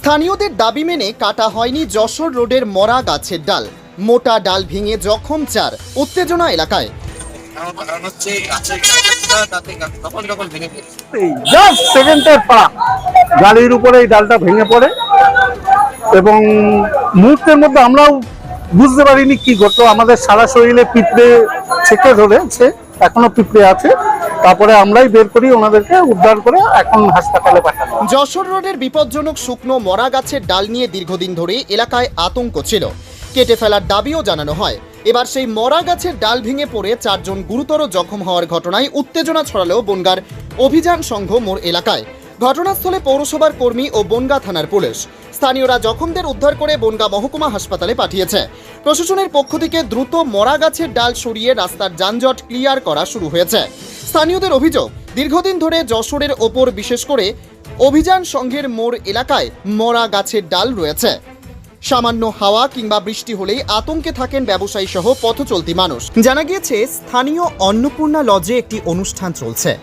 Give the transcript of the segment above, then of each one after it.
স্থানীয়দের দাবি মেনে কাটা হয়নি যশোর রোডের মরা গাছের ডাল। মোটা ডাল ভেঙে জখম চার উত্তেজনা এলাকায়। সেকেন্ডের পা। গাড়ির উপরে এই ডালটা ভেঙে পড়ে। এবং মুহূর্তের মধ্যে আমরাও বুঝতে পারিনি কি ঘটলো। আমাদের সারা শরীরে পিঁপড়ে ছেঁকে ধরেছে এখনও পিঁপড়ে আছে। তারপরে আমরাই বের করি, ওনাদেরকে উদ্ধার করে এখন হাসপাতালে পাঠানো যশোর রোডের বিপজ্জনক শুকনো মরা গাছের ডাল নিয়ে দীর্ঘদিন ধরে এলাকায় আতঙ্ক ছিল। কেটে ফেলার দাবিও জানানো হয়। এবার সেই মরা গাছের ডাল ভেঙে পড়ে চারজন গুরুতর জখম হওয়ার ঘটনায় উত্তেজনা ছড়ালো বনগার অভিযান সংঘ মোড় এলাকায়। ঘটনাস্থলে পৌরসভার কর্মী ও বনগা থানার পুলিশ। স্থানীয়রা জখমদের উদ্ধার করে বনগা মহকুমা হাসপাতালে পাঠিয়েছে। প্রশাসনের পক্ষ থেকে দ্রুত মরা গাছের ডাল সরিয়ে রাস্তার যানজট ক্লিয়ার করা শুরু হয়েছে। স্থানীয়দের অভিযোগ, দীর্ঘদিন ধরে যশোরের ওপর বিশেষ করে অভিযান সংঘের মোড় এলাকায় মরা গাছের ডাল রয়েছে। সামান্য হাওয়া কিংবা বৃষ্টি হলেই আতঙ্কে থাকেন ব্যবসায়ী সহ পথচলতি মানুষ। জানা গিয়েছে, স্থানীয় অন্নপূর্ণা লজে একটি অনুষ্ঠান চলছে।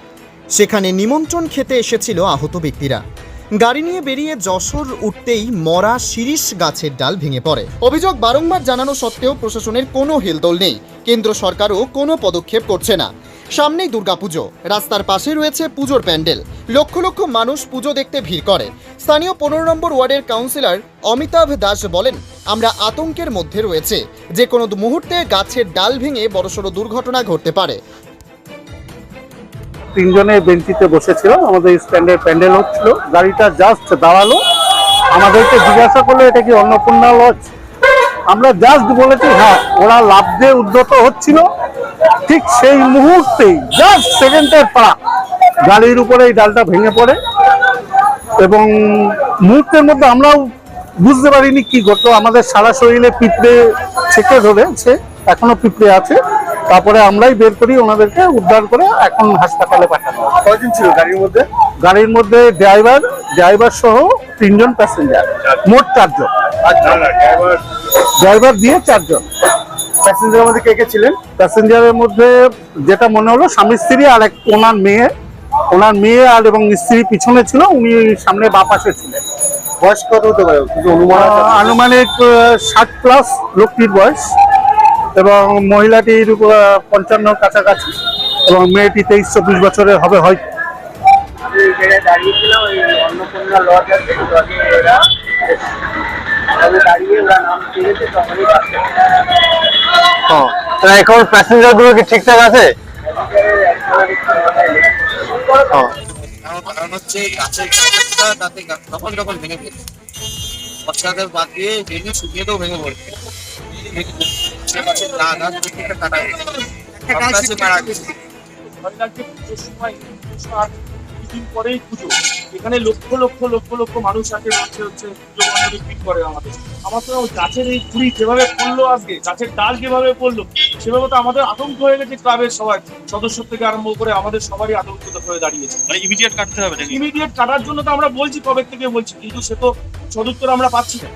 সেখানে নিমন্ত্রণ খেতে এসেছিল আহত ব্যক্তিরা। গাড়ি নিয়ে বেরিয়ে যশোর উঠতেই মরা শিরিষ গাছের ডাল ভেঙে পড়ে। অভিযোগ বারংবার জানানো সত্ত্বেও প্রশাসনের কোনো হেলদোল নেই। কেন্দ্র সরকারও কোনো পদক্ষেপ করছে না। সামনেই দুর্গাপুজো। রাস্তার পাশে রয়েছে পুজোর প্যান্ডেল। লক্ষ লক্ষ মানুষ পুজো দেখতে ভিড় করে। স্থানীয় পনেরো নম্বর ওয়ার্ডের কাউন্সিলর অমিতাভ দাস বলেন, আমরা আতঙ্কের মধ্যে রয়েছে। যে কোনো মুহূর্তে গাছের ডাল ভেঙে বড়সড় দুর্ঘটনা ঘটতে পারে। তিনজনে বেঞ্চিতে বসেছিল। আমাদের স্ট্যান্ডের প্যান্ডেল হচ্ছিল। গাড়িটা জাস্ট দাঁড়াল। আমাদেরকে জিজ্ঞাসা করল, এটা কি অন্নপূর্ণা লজ আমরা জাস্ট বলেছি হ্যাঁ ওরা লাভ দিয়ে উদ্যত হচ্ছিল। ঠিক সেই মুহূর্তেই জাস্ট সেকেন্ডের পা গাড়ির উপরে এই ডালটা ভেঙে পড়ে এবং মুহূর্তের মধ্যে আমরাও বুঝতে পারিনি কি ঘটলো। আমাদের সারা শরীরে পিঁপড়ে ছেঁকে ধরেছে এখনও পিঁপড়ে আছে। তারপরে আমরাই বের করি ওনাদেরকে উদ্ধার করে এখন হাসপাতালে পাঠানো। কয়জন ছিল গাড়ির মধ্যে? গাড়ির মধ্যে ড্রাইভার ড্রাইভার সহ তিনজন প্যাসেঞ্জার মোট চারজন। আচ্ছা ড্রাইভার দিয়ে চারজন। প্যাসেঞ্জারের মধ্যে কে কে ছিলেন? প্যাসেঞ্জারের মধ্যে যেটা মনে হলো স্বামী স্ত্রী আর এক ওনার মেয়ে। ওনার মেয়ে আর এবং স্ত্রী পিছনে ছিল উনি সামনে বা পাশে ছিলেন বয়স কত হতে পারে? আনুমানিক ষাট প্লাস লোকটির বয়স। এবং মহিলাটির পঞ্চান্ন কাছাকাছি। এবং মেয়েটি তেইশ চব্বিশ বছরের হবে জায়গায় দাঁড়িয়েছিল ওই অন্নপূর্ণা লজ আছে লজে এরা দাঁড়িয়ে ওরা নাম চেয়েছে তখনই এখন প্যাসেঞ্জারগুলো কি ঠিকঠাক আছে? আমার কারণ হচ্ছে গাছের গাছটা তাতে গাছ তখন তখন ভেঙে ফেলছে বর্ষাতে বাদ দিয়ে ভেঙে শুকিয়েতেও ভেঙে পড়ছে। গাছের না গাছ কাটা গেছে। মারা গেছে। পুজো পরেই পুজো। এখানে লক্ষ লক্ষ লক্ষ লক্ষ মানুষ আসে হচ্ছে হচ্ছে পুজো মণ্ডপে ভিড় করে আমাদের। আমার তো গাছের এই কুড়ি যেভাবে পড়ল আজকে গাছের ডাল যেভাবে পড়ল সেভাবে তো আমাদের আতঙ্ক হয়ে গেছে ক্লাবের সবাই। সদস্য থেকে আরম্ভ করে আমাদের সবারই আতঙ্কিত হয়ে দাঁড়িয়েছে। মানে ইমিডিয়েট কাটতে হবে ইমিডিয়েট কাটার জন্য তো আমরা বলছি কবে থেকে বলছি কিন্তু সে তো সদুত্তর আমরা পাচ্ছি না।